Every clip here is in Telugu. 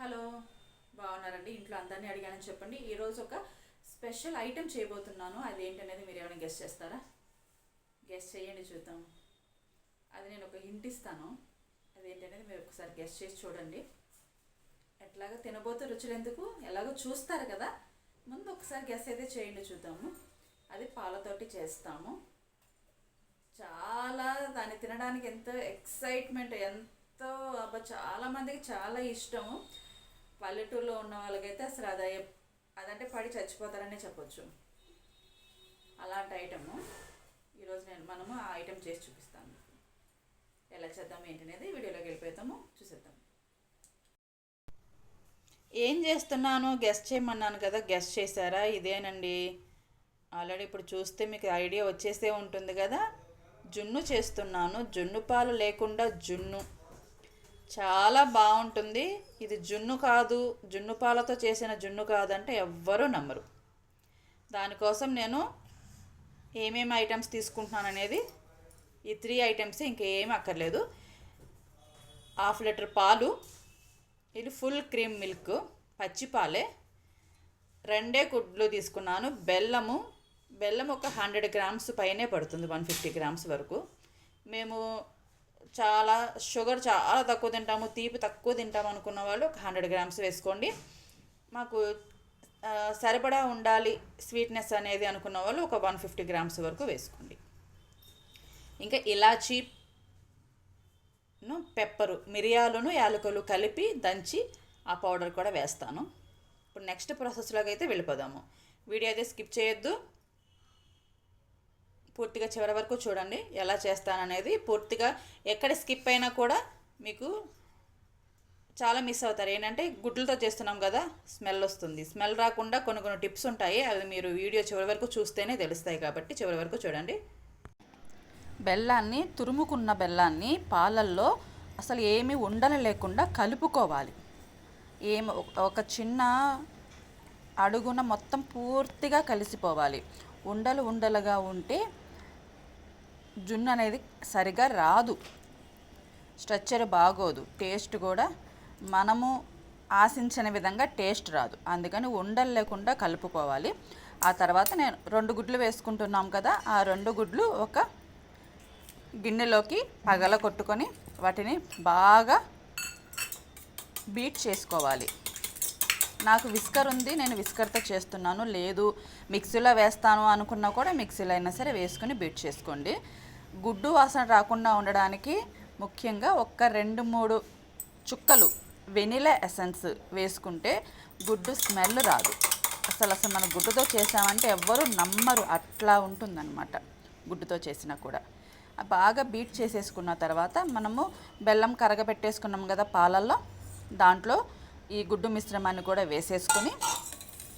హలో బాగున్నారండి? ఇంట్లో అందరినీ అడిగానని చెప్పండి. ఈరోజు ఒక స్పెషల్ ఐటెం చేయబోతున్నాను. అది ఏంటనేది మీరు ఏమైనా గెస్ట్ చేస్తారా? గెస్ట్ చేయండి చూద్దాం. అది నేను ఒక హింట్ ఇస్తాను. అది ఏంటనేది మీరు ఒకసారి గెస్ట్ చేసి చూడండి. ఎట్లాగో తినబోతే రుచులు ఎందుకు ఎలాగో చూస్తారు కదా. ముందు ఒకసారి గెస్ అయితే చేయండి చూద్దాము. అది పాలతోటి చేస్తాము. చాలా దాన్ని తినడానికి ఎంతో ఎక్సైట్మెంట్ ఎంతో అబ్బా చాలా మందికి చాలా ఇష్టము. పల్లెటూరులో ఉన్న వాళ్ళకైతే అసలు అది అదంటే పడి చచ్చిపోతారనే చెప్పొచ్చు. అలాంటి ఐటము. ఈరోజు నేను మనము ఆ ఐటెం చేసి చూపిస్తాను ఎలా చేద్దాం ఏంటనేది వీడియోలోకి వెళ్ళిపోతాము చూసేద్దాం. ఏం చేస్తున్నాను? గెస్ట్ చేయమన్నాను కదా గెస్ట్ చేశారా? ఇదేనండి. ఆల్రెడీ ఇప్పుడు చూస్తే మీకు ఐడియా వచ్చేసే ఉంటుంది కదా. జున్ను చేస్తున్నాను. జున్ను పాలు లేకుండా జున్ను. చాలా బాగుంటుంది. ఇది జున్ను కాదు. జున్ను పాలతో చేసిన జున్ను కాదంటే ఎవ్వరూ నమ్మరు. దానికోసం నేను ఏమేమి ఐటమ్స్ తీసుకుంటున్నాను అనేది ఈ త్రీ ఐటమ్స్ ఇంకేం అక్కర్లేదు. హాఫ్ లీటర్ పాలు ఇది ఫుల్ క్రీమ్ మిల్క్ పచ్చిపాలే రెండే గుడ్లు తీసుకున్నాను. బెల్లము బెల్లం ఒక హండ్రెడ్ గ్రామ్స్ పైనే పడుతుంది వన్ ఫిఫ్టీ గ్రామ్స్ వరకు. మేము చాలా షుగర్ చాలా తక్కువ తింటాము తీపి తక్కువ తింటాము అనుకున్న వాళ్ళు ఒక హండ్రెడ్ గ్రామ్స్ వేసుకోండి. మాకు సరిపడా ఉండాలి స్వీట్నెస్ అనేది అనుకున్న వాళ్ళు ఒక వన్ ఫిఫ్టీ గ్రామ్స్ వరకు వేసుకోండి. ఇంకా ఇలాచీను పెప్పరు మిరియాలను యాలకులు కలిపి దంచి ఆ పౌడర్ కూడా వేస్తాను. ఇప్పుడు నెక్స్ట్ ప్రాసెస్లోకి అయితే వెళ్ళిపోదాము. వీడియో అయితే స్కిప్ చేయొద్దు. పూర్తిగా చివరి వరకు చూడండి ఎలా చేస్తాననేది పూర్తిగా ఎక్కడ స్కిప్ అయినా కూడా మీకు చాలా మిస్ అవుతారు. ఏంటంటే గుడ్లతో చేస్తున్నాం కదా స్మెల్ వస్తుంది. స్మెల్ రాకుండా కొన్ని కొన్ని టిప్స్ ఉంటాయి అవి మీరు వీడియో చివరి వరకు చూస్తేనే తెలుస్తాయి కాబట్టి చివరి వరకు చూడండి. బెల్లాన్ని తురుముకున్న బెల్లాన్ని పాలల్లో అసలు ఏమి ఉండలు లేకుండా కలుపుకోవాలి. ఏమి ఒక చిన్న అడుగున మొత్తం పూర్తిగా కలిసిపోవాలి. ఉండలు ఉండలుగా ఉంటే జున్ను అనేది సరిగా రాదు. స్ట్రక్చర్ బాగోదు. టేస్ట్ కూడా మనము ఆశించిన విధంగా టేస్ట్ రాదు. అందుకని ఉండలు లేకుండా కలుపుకోవాలి. ఆ తర్వాత నేను రెండు గుడ్లు వేసుకుంటున్నాం కదా ఆ రెండు గుడ్లు ఒక గిన్నెలోకి పగల కొట్టుకొని వాటిని బాగా బీట్ చేసుకోవాలి. నాకు విస్కర్ ఉంది నేను విస్కర్తో చేస్తున్నాను. లేదు మిక్సీలో వేస్తాను అనుకున్నా కూడా మిక్సీలో అయినా సరే వేసుకొని బీట్ చేసుకోండి. గుడ్డు వాసన రాకుండా ఉండడానికి ముఖ్యంగా ఒక్క రెండు మూడు చుక్కలు వెనిలా ఎసెన్స్ వేసుకుంటే గుడ్డు స్మెల్ రాదు. అసలు అసలు మనం గుడ్డుతో చేసామంటే ఎవ్వరు నమ్మరు. అట్లా ఉంటుందన్నమాట గుడ్డుతో చేసినా కూడా. బాగా బీట్ చేసేసుకున్న తర్వాత మనము బెల్లం కరగబెట్టేసుకున్నాం కదా పాలల్లో. దాంట్లో ఈ గుడ్డు మిశ్రమాన్ని కూడా వేసేసుకొని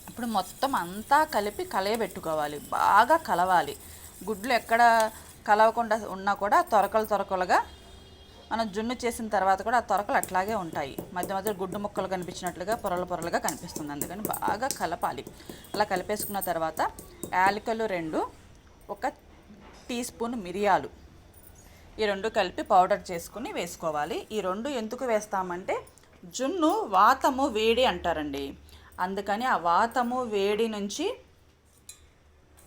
ఇప్పుడు మొత్తం అంతా కలిపి కలయబెట్టుకోవాలి. బాగా కలవాలి. గుడ్లు ఎక్కడ కలవకుండా ఉన్నా కూడా తొరకలు తొరకలుగా మనం జున్ను చేసిన తర్వాత కూడా ఆ తొరకలు అట్లాగే ఉంటాయి. మధ్య మధ్య గుడ్డు ముక్కలు కనిపించినట్లుగా పొరలు పొరలుగా కనిపిస్తుంది. అందుకని బాగా కలపాలి. అలా కలిపేసుకున్న తర్వాత యాలకులు రెండు ఒక టీ స్పూన్ మిరియాలు. ఈ రెండు కలిపి పౌడర్ చేసుకుని వేసుకోవాలి. ఈ రెండు ఎందుకు వేస్తామంటే జున్ను వాతము వేడి అంటారండి. అందుకని ఆ వాతము వేడి నుంచి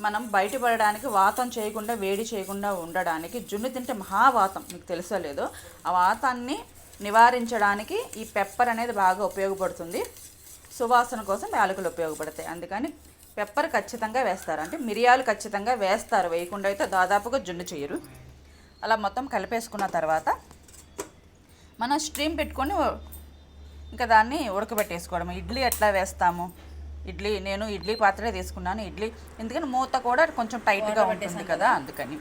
మనం బయటపడడానికి వాతం చేయకుండా వేడి చేయకుండా ఉండడానికి జున్ను తింటే మహావాతం మీకు తెలుసో లేదో ఆ వాతాన్ని నివారించడానికి ఈ పెప్పర్ అనేది బాగా ఉపయోగపడుతుంది. సువాసన కోసం యాలకులు ఉపయోగపడతాయి. అందుకని పెప్పర్ ఖచ్చితంగా వేస్తారు. అంటే మిరియాలు ఖచ్చితంగా వేస్తారు. వేయకుండా అయితే దాదాపుగా జున్ను చేయరు. అలా మొత్తం కలిపేసుకున్న తర్వాత మనం స్ట్రీమ్ పెట్టుకొని ఇంకా దాన్ని ఉడకబెట్టేసుకోవడం ఇడ్లీ ఎట్లా వేస్తాము? ఇడ్లీ నేను ఇడ్లీ పాత్రే తీసుకున్నాను ఇడ్లీ. ఎందుకని మూత కూడా కొంచెం టైట్గా ఉంటుంది కదా. అందుకని.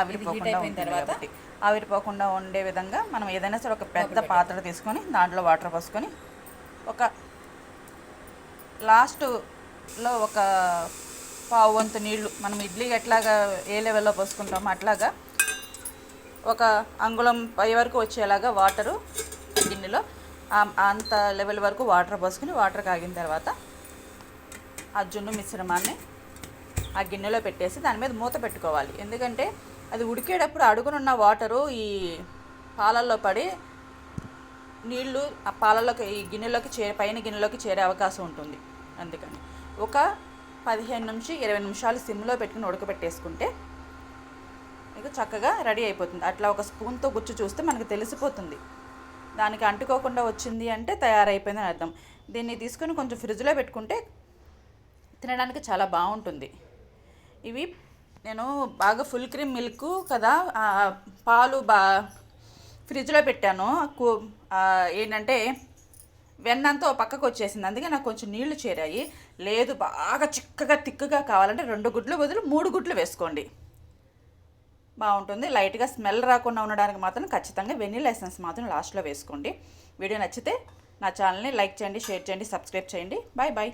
ఆవిరిపోకుండా ఉంటుంది కాబట్టి. ఆవిరిపోకుండా ఉండే విధంగా మనం ఏదైనా సరే ఒక పెద్ద పాత్ర తీసుకొని దాంట్లో వాటర్ పోసుకొని ఒక లాస్ట్లో ఒక పావు వంతు నీళ్ళు మనం ఇడ్లీ ఎట్లాగా ఏ లెవెల్లో పోసుకుంటామో అట్లాగా ఒక అంగుళం పై వరకు వచ్చేలాగా వాటరు గిన్నెలో అంత లెవెల్ వరకు వాటర్ పోసుకుని వాటర్ కాగిన తర్వాత ఆ జున్ను మిశ్రమాన్ని ఆ గిన్నెలో పెట్టేసి దాని మీద మూత పెట్టుకోవాలి. ఎందుకంటే అది ఉడికేటప్పుడు అడుగునున్న వాటరు ఈ పాలల్లో పడి నీళ్ళు ఆ పాలలోకి ఈ గిన్నెలోకి చేరే పైన గిన్నెలోకి చేరే అవకాశం ఉంటుంది. అందుకని ఒక పదిహేను నుంచి ఇరవై నిమిషాలు సిమ్లో పెట్టుకుని ఉడకబెట్టేసుకుంటే మీకు చక్కగా రెడీ అయిపోతుంది. అట్లా ఒక స్పూన్తో గుచ్చి చూస్తే మనకు తెలిసిపోతుంది. దానికి అంటుకోకుండా వచ్చింది అంటే తయారైపోయిందని అర్థం. దీన్ని తీసుకొని కొంచెం ఫ్రిడ్జ్లో పెట్టుకుంటే తినడానికి చాలా బాగుంటుంది. ఇవి నేను బాగా ఫుల్ క్రీమ్ మిల్క్ కదా పాలు బా ఫ్రిడ్జ్లో పెట్టాను. ఏంటంటే వెన్నంతా ఓ పక్కకు వచ్చేసింది. అందుకే నాకు కొంచెం నీళ్ళు చేరాయి. లేదు బాగా చిక్కగా తిక్కుగా కావాలంటే రెండు గుడ్లు బదులు మూడు గుడ్లు వేసుకోండి. బాగుంటుంది. లైట్గా స్మెల్ రాకుండా ఉండడానికి మాత్రం ఖచ్చితంగా వెనీ ఎసెన్స్ మాత్రం లాస్ట్లో వేసుకోండి. వీడియో నచ్చితే నా ఛానల్ని లైక్ చేయండి షేర్ చేయండి సబ్స్క్రైబ్ చేయండి. Bye bye.